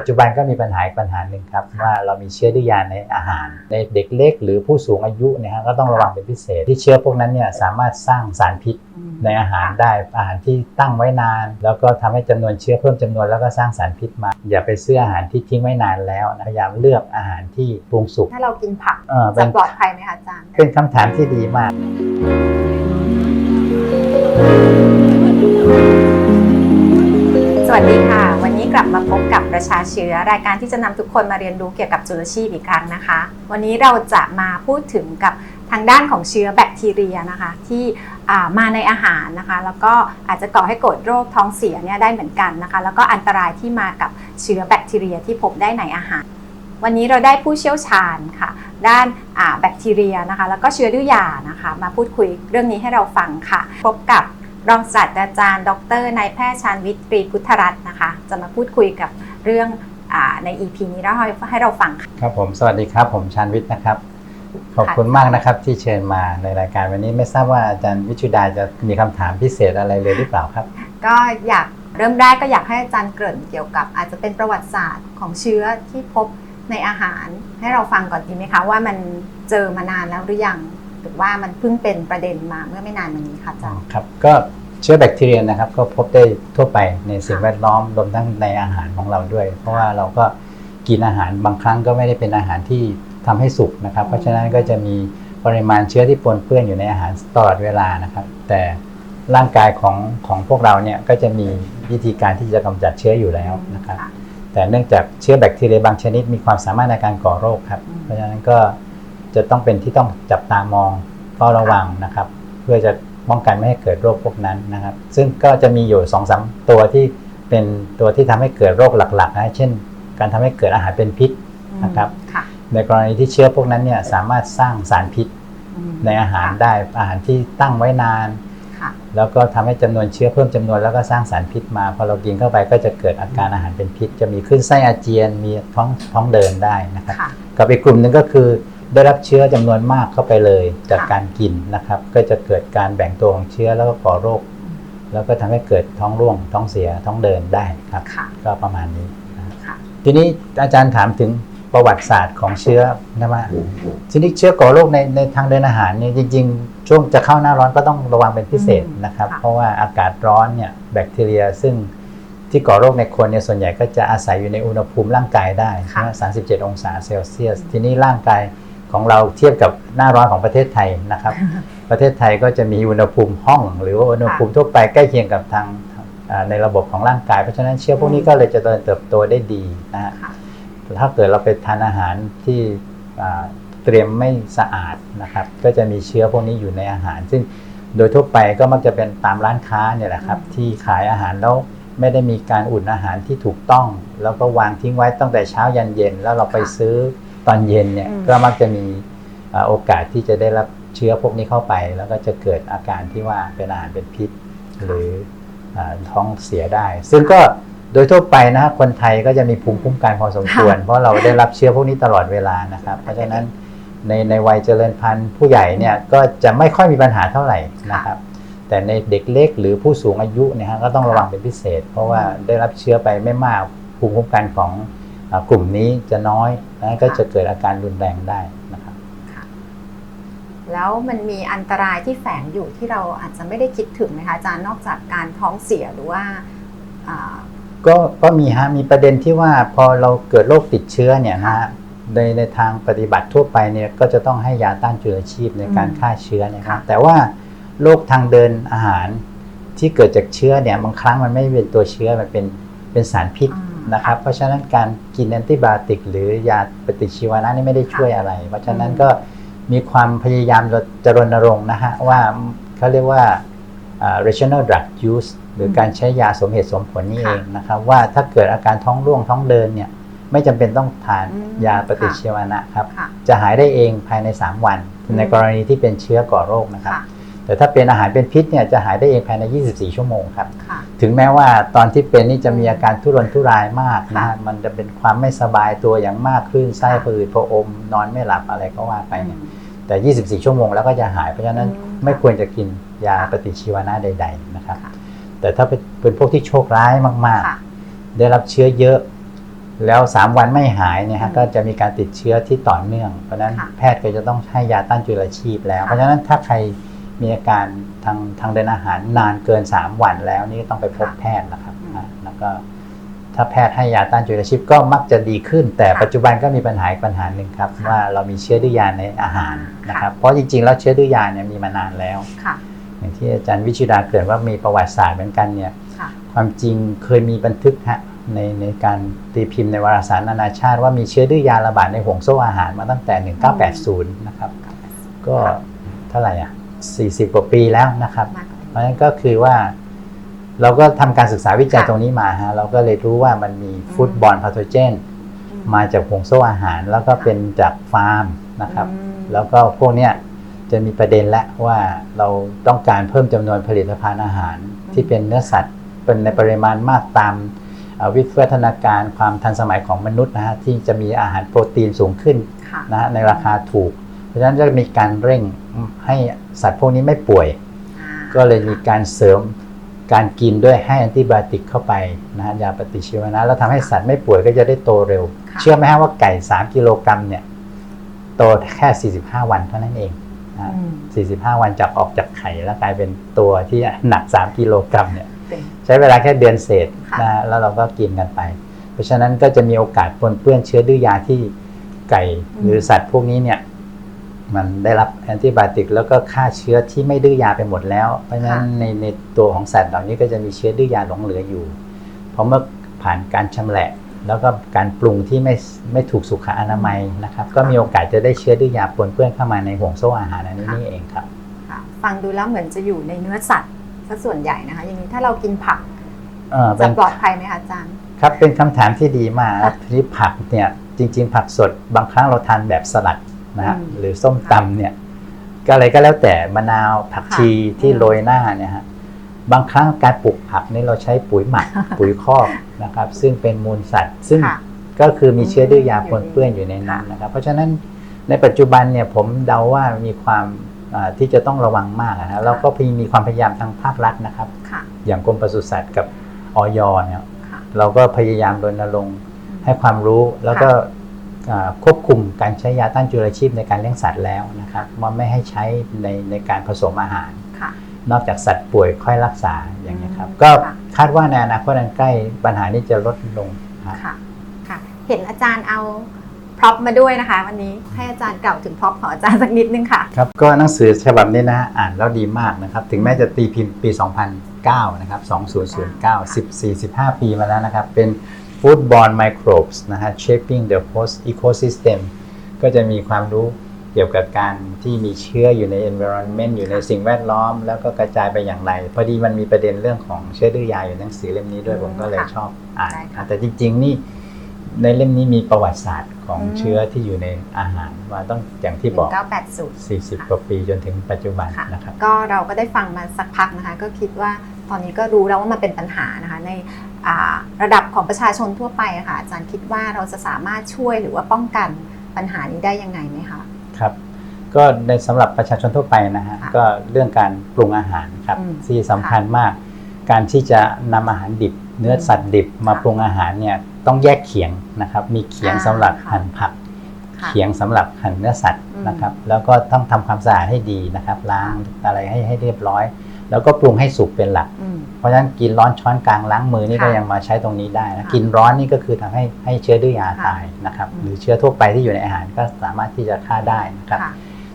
ปัจจุบันก็มีปัญหาอีกปัญหาหนึ่งครับว่าเรามีเชื้อดื้อยาในอาหาร ในเด็กเล็กหรือผู้สูงอายุเนี่ยฮะก็ต้องระวังเป็นพิเศษ ที่เชื้อพวกนั้นเนี่ยสามารถสร้างสารพิษอืมในอาหารได้อาหารที่ตั้งไว้นาน แล้วก็ทำให้จำนวนเชื้อเพิ่มจำนวนแล้วก็สร้างสารพิษมา อย่าไปซื้ออาหารที่ทิ้งไว้นานแล้วนะพยายามเลือกอาหารที่ปรุงสุกถ้าเรากินผักเออเป็จะนปลอดภัยไหมคะอาจารย์เป็นคำถามที่ดีมาก สวัสดีค่ะ วันนี้กลับมาพบกับประชาเชื้อ รายการที่จะนำทุกคนมาเรียนรู้เกี่ยวกับจุลชีพอีกครั้งนะคะ วันนี้เราจะมาพูดถึงกับทางด้านของเชื้อแบคทีเรียนะคะ ที่มาในอาหารนะคะ แล้วก็อาจจะก่อให้เกิดโรคท้องเสียเนี่ยได้เหมือนกันนะคะ แล้วก็อันตรายที่มากับเชื้อแบคทีเรียที่พบได้ในอาหาร วันนี้เราได้ผู้เชี่ยวชาญค่ะ ด้านแบคทีเรียนะคะ แล้วก็เชื้อดื้อยานะคะ มาพูดคุยเรื่องนี้ให้เราฟังค่ะ พบกับ รองศาสตราจารย์ ดรนายแพทย์ชาญวิทย์ตรีพุทธรัตน์นะคะ จะมาพูดคุยกับเรื่องอาใน EP นี้แล้วให้ให้เราฟังค่ะครับผมสวัสดีครับ ผมชานวิทย์นะครับ ขอบคุณมากนะครับที่เชิญมาในรายการวันนี้ไม่ทราบว่าอาจารย์วิชุดาจะมีคำถามพิเศษอะไรเลยหรือเปล่าครับ ก็อยากเริ่มแรกก็อยากให้อาจารย์เกริ่นเกี่ยวกับ อาจจะเป็นประวัติศาสตร์ของเชื้อที่พบในอาหารให้เราฟังก่อนดีไหมคะว่ามันเจอมานานแล้วหรือยัง หรือว่ามันเพิ่งเป็นประเด็นมาเมื่อไม่นานมานี้ค่ะอาจารย์ครับก็เชื้อแบคทีเรียนะครับ ก็พบได้ทั่วไปในสิ่งแวดล้อมรวมทั้งในอาหารของเราด้วย เพราะว่าเราก็กินอาหารบางครั้งก็ไม่ได้เป็นอาหารที่ทำให้สุกนะครับ เพราะฉะนั้นก็จะมีปริมาณเชื้อที่ปนเปื้อนอยู่ในอาหารตลอดเวลานะครับ แต่ร่างกายของของพวกเราเนี่ยก็จะมีวิธีการที่จะกำจัดเชื้ออยู่แล้วนะครับ แต่เนื่องจากเชื้อแบคทีเรียบางชนิดมีความสามารถในการก่อโรคครับ เพราะฉะนั้นก็ จะต้องเป็นที่ต้องจับตามองเฝ้าระวังนะครับ เพื่อจะป้องกันไม่ให้เกิดโรคพวกนั้นนะครับ ซึ่งก็จะมีอยู่2อสตัวที่เป็นตัวที่ทำให้เกิดโรคหลักๆนะเช่น การทำให้เกิดอาหารเป็นพิษนะครับค่ะในกรณีที่เชื้อพวกนั้นเนี่ยสามารถสร้างสารพิษอืมในอาหารได้อาหารที่ตั้งไว้นานค่ะแล้วก็ทำให้จำนวนเชื้อเพิ่มจำนวนแล้วก็สร้างสารพิษมา พอเรากินเข้าไปก็จะเกิดอาการอาหารเป็นพิษ จะมีขึ้นไส้อาเจียนมีท้องท้องเดินได้นะครับค่ะกับอีกกลุ่มหนึ่งก็คือ ได้รับเชื้อจำนวนมากเข้าไปเลยจากค่ะการกินนะครับ ก็จะเกิดการแบ่งตัวของเชื้อแล้วก็ก่อโรค แล้วก็ทำให้เกิดท้องร่วง ท้องเสียท้องเดินได้ครับค่ะก็ประมาณนี้นะค่ะทีนี้อาจารย์ถามถึงประวัติศาสตร์ของเชื้อนะว่าทีนี้เชื้อก่อโรคในในทางเดินอาหารเนี่ยจริง ๆ ช่วงจะเข้าหน้าร้อนก็ต้องระวังเป็นพิเศษอืมนะครับค่ะเพราะว่าอากาศร้อนเนี่ยแบคทีเรียซึ่งที่ก่อโรคในคนเนี่ยส่วนใหญ่ก็จะอาศัยอยู่ในอุณหภูมิร่างกายได้ค่ะนะ37 องศาเซลเซียส ทีนี้ร่างกาย ของเราเทียบกับหน้าร้อนของประเทศไทยนะครับ ประเทศไทยก็จะมีอุณหภูมิห้อง หรือว่าอุณหภูมิทั่วไปใกล้เคียงกับทางอ่าในระบบของร่างกายเพราะฉะนั้นเชื้อพวกนี้ก็เลยจะเจริญเติบโตได้ดีนะฮะค่ะถ้าเกิดเราไปทานอาหารที่อ่าเตรียมไม่สะอาดนะครับ ก็จะมีเชื้อพวกนี้อยู่ในอาหาร ซึ่งโดยทั่วไปก็มักจะเป็นตามร้านค้าเนี่ยแหละครับอืมที่ขายอาหารแล้วไม่ได้มีการอุ่นอาหารที่ถูกต้อง แล้วก็วางทิ้งไว้ตั้งแต่เช้ายันเย็น แล้วเราไปซื้อ ตอนเย็นเนี่ยอืมก็มักจะมีอ่าโอกาสที่จะได้รับเชื้อพวกนี้เข้าไป แล้วก็จะเกิดอาการที่ว่าเป็นอาหารเป็นพิษ หรืออาท้องเสียได้ ซึ่งก็โดยทั่วไปนะฮะคนไทยก็จะมีภูมิคุ้มกันพอสมควร เพราะเราได้รับเชื้อพวกนี้ตลอดเวลานะครับ เพราะฉะนั้นในในวัยเจริญพันธุ์ผู้ใหญ่เนี่ยก็จะไม่ค่อยมีปัญหาเท่าไหร่นะครับ แต่ในเด็กเล็กหรือผู้สูงอายุเนี่ยฮะก็ต้องระวังเป็นพิเศษ เพราะว่าได้รับเชื้อไปไม่มากภูมิคุ้มกันของอ่า กลุ่มนี้จะน้อยนะก็จะเกิดอาการรุนแรงได้นะครับแล้วมันมีอันตรายที่แฝงอยู่ที่เราอาจจะไม่ได้คิดถึงนะคะอาจารย์นอกจากการท้องเสียหรือว่าอ่าก็ก็มีฮะมีประเด็นที่ว่าพอเราเกิดโรคติดเชื้อเนี่ยนะฮะในในทางปฏิบัติทั่วไปเนี่ยก็จะต้องให้ยาต้านจุลชีพในการอืมฆ่าเชื้อเนยนะค่ะแต่ว่าโรคทางเดินอาหารที่เกิดจากเชื้อเนี่ยบางครั้งมันไม่เป็นตัวเชื้อมันเป็นเป็นสารพิษอ่า นนะครับเพราะฉะนั้นการกินแอนติบาโติก หรือยาปฏิชีวนะนี่ไม่ได้ช่วยอะไร เพราะฉะนั้นอืมก็มีความพยายามจะรณรงค์นะฮะว่าเขาเรียกว่าอ่า rational drug use หรือการใช้ยาสมเหตุสมผลนี่เองนะครับว่าถ้าเกิดอาการท้องร่วงท้องเดินเนี่ยไม่จำเป็นต้องทานอืมยาปฏิชีวนะครับค่ะจะหายได้เองภายใน 3 วันอืมในกรณีที่เป็นเชื้อก่อโรคนะครับค่ะ แต่ถ้าเป็นอาหารเป็นพิษเนี่ยจะหายได้เองภายใน 24 ชั่วโมงครับค่ะถึงแม้ว่าตอนที่เป็นนี่จะมีอาการทุรนทุรายมากนะค่ะฮะมันจะเป็นความไม่สบายตัวอย่างมากคลื่นไส้ค่ะผืดพะอม นอนไม่หลับอะไรก็ว่าไปเนี่ยอืมแต่ 24 ชั่วโมงแล้วก็จะหายเพราะฉะนั้นอืมไม่ควรจะกินยาค่ะปฏิชีวนะใด ๆนะครับค่ะแต่ถ้าเป็นเป็นพวกที่โชคร้ายมากค่ะๆได้รับเชื้อเยอะแล้ว 3 วันไม่หายเนี่ยอืฮะมก็จะมีการติดเชื้อที่ต่อเนื่อง เพราะฉะนั้นค่ะแพทย์ก็จะต้องให้ยาต้านจุลชีพแล้วค่ะเพราะฉะนั้นถ้าใคร มีอาการทางทางเดินอาหารนานเกิน 3 วันแล้วนี่ต้องไปพบแพทย์นะครับอืมอะแล้วก็ถ้าแพทย์ให้ยาต้านจุลชีพก็มักจะดีขึ้น แต่ค่ะปัจจุบันก็มีปัญหาอีกปัญหาหนึ่งครับค่ะว่าเรามีเชื้อดื้อยาในอาหารค่ะนะครับ เพราะจริงๆ แล้วเชื้อดื้อยาเนี่ยมีมานานแล้วค่ะอย่างที่อาจารย์วิชิดาเกริ่นว่ามีประวัติศาสตร์เหมือนกันเนี่ยค่ะความจริงเคยมีบันทึกฮะในในการตีพิมพ์ในวารสารนานาชาติ ว่ามีเชื้อดื้อยาระบาดในห่วงโซ่อาหารมาตั้งแต่ 1980 นะครับ ก็เท่าไหร่อะ 40กว่าปีแล้วนะครับมากกว่าเพราะฉะนั้นก็คือว่า เราก็ทำการศึกษาวิจัยค่ะตรงนี้มาฮะเราก็เลยรู้ว่ามันมีฟุตบอลพาโทเจนอืมาจากห่วงโซ่อาหาร แล้วก็เป็นจากฟาร์มนะครับอืมแล้วก็พวกเนี้ยจะมีประเด็นแล้วว่าเราต้องการเพิ่มจำนวนผลิตภัณฑ์อาหาร ที่เป็นเนื้อสัตว์ เป็นในปริมาณมากตามเอ่อวิวัฒนาการความทันสมัยของมนุษย์นะฮะที่จะมีอาหารโปรตีนสูงขึ้นค่ะนะฮะในราคาถูกเพ ราะฉะนั้นจะมีการเร่งให้สัตว์พวกนี้ไม่ป่วยอ่าก็เลยมีการเสริมการกินด้วยให้แอนติไบโอติกเข้าไปนะฮะยาปฏิชีวนะแล้วทำให้สัตว์ไม่ป่วยก็จะได้โตเร็วค่ะเชื่อไหมฮะว่าไก่ 3 กิโลกรัมเนี่ยโตแค่ 45 วันเท่านั้นเองนะฮะอืม45 วันจากออกจากไข่แล้วกลายเป็นตัวที่หนัก 3 กิโลกรัมเนี่ยเป็นใช้เวลาแค่เดือนเศษค่ะนะฮะแล้วเราก็กินกันไป เพราะฉะนั้นก็จะมีโอกาสปนเปื้อนเชื้อดื้อยาที่ไก่หรือสัตว์พวกนี้เนี่ย มันได้รับแอนติไบโอติกแล้วก็ฆ่าเชื้อที่ไม่ดื้อยาไปหมดแล้ว เพราะฉะนั้นในในตัวของสัตว์เหล่านี้ก็จะมีเชื้อดื้อยาหลงเหลืออยู่เพราะเมื่อผ่านการชำแหละ แล้วก็การปรุงที่ไม่ไม่ถูกสุขอนามัยนะครับ ก็มีโอกาสจะได้เชื้อดื้อยาปนเปื้อนเข้ามาในห่วงโซ่อาหารอันนี้นี่เองครับค่ะฟังดูแล้วเหมือนจะอยู่ในเนื้อสัตว์ซะส่วนใหญ่นะคะ อย่างนี้ถ้าเรากินผักเออเป็จะนปลอดภัยไหมคะอาจารย์ครับเป็นคำถามที่ดีมากคค่ะรับทีนี้ผักเนี่ยจริง ๆ ผักสดบางครั้งเราทานแบบสลัด นะฮะอืมหรือส้มตำเนี่ยก็อะไรก็แล้วแต่มะนาวผักชีค่ะที่อืมโรยหน้าเนี่ยฮะบางครั้งการปลูกผักนี่เราใช้ปุ๋ยหมักปุ๋ยคอกนะครับ ซึ่งเป็นมูลสัตว์ ซึ่งค่ะก็คือมีเชื้อดื้อยาอืมปนเปื้อนอยู่ในนั้นค่ะนะครับ เพราะฉะนั้นในปัจจุบันเนี่ยผมเดาว่ามีความอ่าที่จะต้องระวังมากนะแล้วก็มีความพยายามทางภาครัฐนะครับค่ะอย่างกรมปศุสัตว์กับออยเนี่ยค่ะเราก็พยายามรณรงค์ให้ความรู้แล้วก็อ่า ควบคุมการใช้ยาต้านจุลชีพในการเลี้ยงสัตว์แล้วนะครับว่าไม่ให้ใช้ในในการผสมอาหารค่ะนอกจากสัตว์ป่วยค่อยรักษาอย่างนี้ยครับอืมก็ค่ะคาดว่าในอนาคตอันใกล้ปัญหานี้จะลดลงครับค่ะค่ะเห็นอาจารย์เอาพร็อพมาด้วยนะคะ วันนี้ให้อาจารย์กล่าวถึงพร็อพของอาจารย์สักนิดนึงค่ะครับก็หนังสือฉบับนี้นะอ่านแล้วดีมากนะครับ ถึงแม้จะตีพิมพ์ปี 2009 นะครับ 2009 14 15 ปีมาแล้วนะครับเป็น Foodborne Microbes นะฮะ Shaping the Host Ecosystem ก็จะมีความรู้เกี่ยวกับการที่มีเชื้ออยู่ใน environment อยู่ในสิ่งแวดล้อม แล้วก็กระจายไปอย่างไร พอดีมันมีประเด็นเรื่องของเชื้อดื้อยาอยู่ในหนังสือเล่มนี้ด้วยอืมผมก็เลยค่ะชอบอ่านได้ค่ะแต่จริง ๆ นี่ในเล่มนี้มีประวัติศาสตร์ของอืมเชื้อที่อยู่ในอาหารว่าต้องอย่างที่บอก1980 40 กว่าปีจนถึงปัจจุบันค่ะนะครับ ก็เราก็ได้ฟังมาสักพักนะคะ ก็คิดว่า ตอนนี้ก็รู้แล้วว่ามันเป็นปัญหานะคะในอ่าระดับของประชาชนทั่วไปอะค่ะอาจารย์คิดว่าเราจะสามารถช่วยหรือว่าป้องกันปัญหานี้ได้ยังไงไหมคะครับก็ในสำหรับประชาชนทั่วไปนะฮะค่ะก็เรื่องการปรุงอาหารครับอืมที่สำคัญมาก การที่จะนำอาหารดิบ เนื้อสัตว์ดิบมาค่ะปรุงอาหารเนี่ยต้องแยกเขียงนะครับ มีเขียงอ่าสำหรับค่ะหั่นผักค่ะเขียงสำหรับหั่นเนื้อสัตว์อืมนะครับ แล้วก็ต้องทำความสะอาดให้ดีนะครับ ล้างอะไรให้ให้เรียบร้อย แล้วก็ปรุงให้สุกเป็นหลักอืมเพราะฉะนั้นกินร้อนช้อนกลางล้างมือนี่ค่ะก็ยังมาใช้ตรงนี้ได้นะค่ะกินร้อนนี่ก็คือทำให้ให้เชื้อดื้อยาค่ะตายนะครับอืมหรือเชื้อทั่วไปที่อยู่ในอาหารก็สามารถที่จะฆ่าได้นะครับค่ะ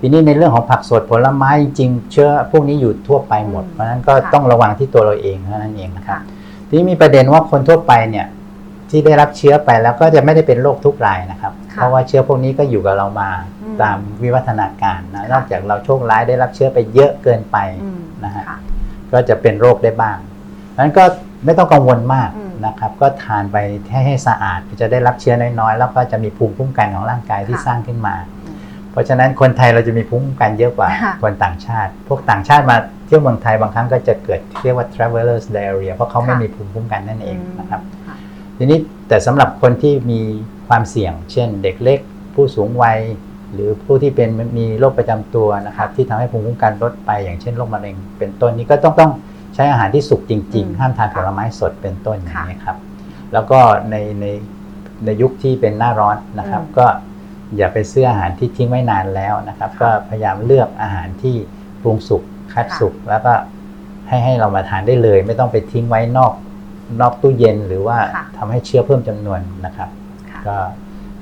ทีนี้ในเรื่องของผักสดผลไม้จริงๆเชื้อพวกนี้อยู่ทั่วไปหมดอืมเพราะฉะนั้นก็ค่ะต้องระวังที่ตัวเราเองเท่านั้นเองนะครับค่ะทีนี้มีประเด็นว่าคนทั่วไปเนี่ยที่ได้รับเชื้อไปแล้วก็จะไม่ได้เป็นโรคทุกรายนะครับค่ะเพราะว่าเชื้อพวกนี้ก็อยู่กับเรามาอืมตามวิวัฒนาการนะค่ะนอกจากเราโชคร้ายได้รับเชื้อไปเยอะเกินไปอืม นะฮะค่ะก็จะเป็นโรคได้บ้างนั้นก็ไม่ต้องกังวลมากอืมนะครับ ก็ทานไปให้ให้สะอาดจะได้รับเชื้อน้อยๆ แล้วก็จะมีภูมิคุ้มกันของร่างกายที่ค่ะสร้างขึ้นมาอืมเพราะฉะนั้นคนไทยเราจะมีภูมิคุ้มกันเยอะกว่าค่ะคนต่างชาติ พวกต่างชาติมาเที่ยวเมืองไทยบางครั้งก็จะเกิดเรียกว่า travelers diarrhea เพราะเขาไม่ค่ะมีภูมิคุ้มกันนั่นเองนะครับค่ะทีนี้แต่สำหรับคนที่มีความเสี่ยง เช่น เด็กเล็กผู้สูงวัย หรือผู้ที่เป็นมีโรคประจำตัวนะครับ ที่ทำให้ภูมิคุ้มกันลดไป อย่างเช่นโรคมะเร็งเป็นต้นนี้ก็ต้องต้องใช้อาหารที่สุกจริงอืมๆห้ามทานผค่ะลไม้สดเป็นต้นอย่างค่ะนี้ครับ แล้วก็ในในในยุคที่เป็นหน้าร้อนนะครับอืมก็อย่าไปซื้ออาหารที่ทิ้งไว้นานแล้วนะครับ ก็พยายามเลือกอาหารที่ปรุงสุกคัดสุกแล้วก็ให้ให้เรามาทานได้เลย ไม่ต้องไปทิ้งไว้นอกนอกตู้เย็นหรือว่าค่ะทำให้เชื้อเพิ่มจำนวนนะครับค่ะก็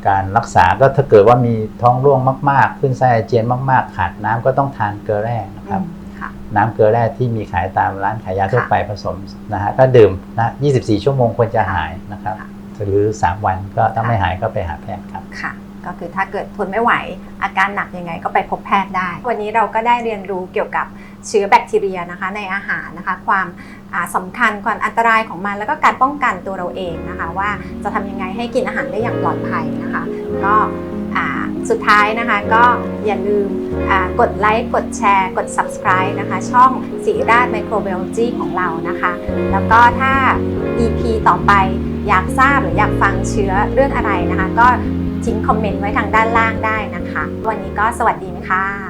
การรักษาก็ถ้าเกิดว่ามีท้องร่วงมาก ๆ ขึ้นไส้อาเจียนมาก ๆ ขาดน้ำก็ต้องทานเกลือแร่นะครับอืมค่ะน้ำเกลือแร่ที่มีขายตามร้านขายยาทั่วค่ะไปผสมนะฮะก็ดื่มนะ24 ชั่วโมงควรจะหายนะครับค่ะหรือ 3 วันก็ถ้าค่ะไม่หายก็ไปหาแพทย์ครับค่ะ ก็คือถ้าเกิดทนไม่ไหวอาการหนักยังไงก็ไปพบแพทย์ได้ วันนี้เราก็ได้เรียนรู้เกี่ยวกับ เชื้อแบคทีเรียนะคะในอาหารนะคะความอ่าสำคัญความอันตรายของมัน แล้วก็การป้องกันตัวเราเองนะคะ ว่าจะทำยังไงให้กินอาหารได้อย่างปลอดภัยนะคะก็สุดท้ายนะคะก็อย่าลืมกดไลค์กดแชร์ กด subscribe นะคะ ช่องสีราชไมโครเบลจีของเรานะคะ แล้วก็ถ้า EP ต่อไปอยากทราบหรืออยากฟังเชื้อเรื่องอะไรนะคะ ก็ทิ้งคอมเมนต์ไว้ทางด้านล่างได้นะคะ วันนี้ก็สวัสดีไหมคะ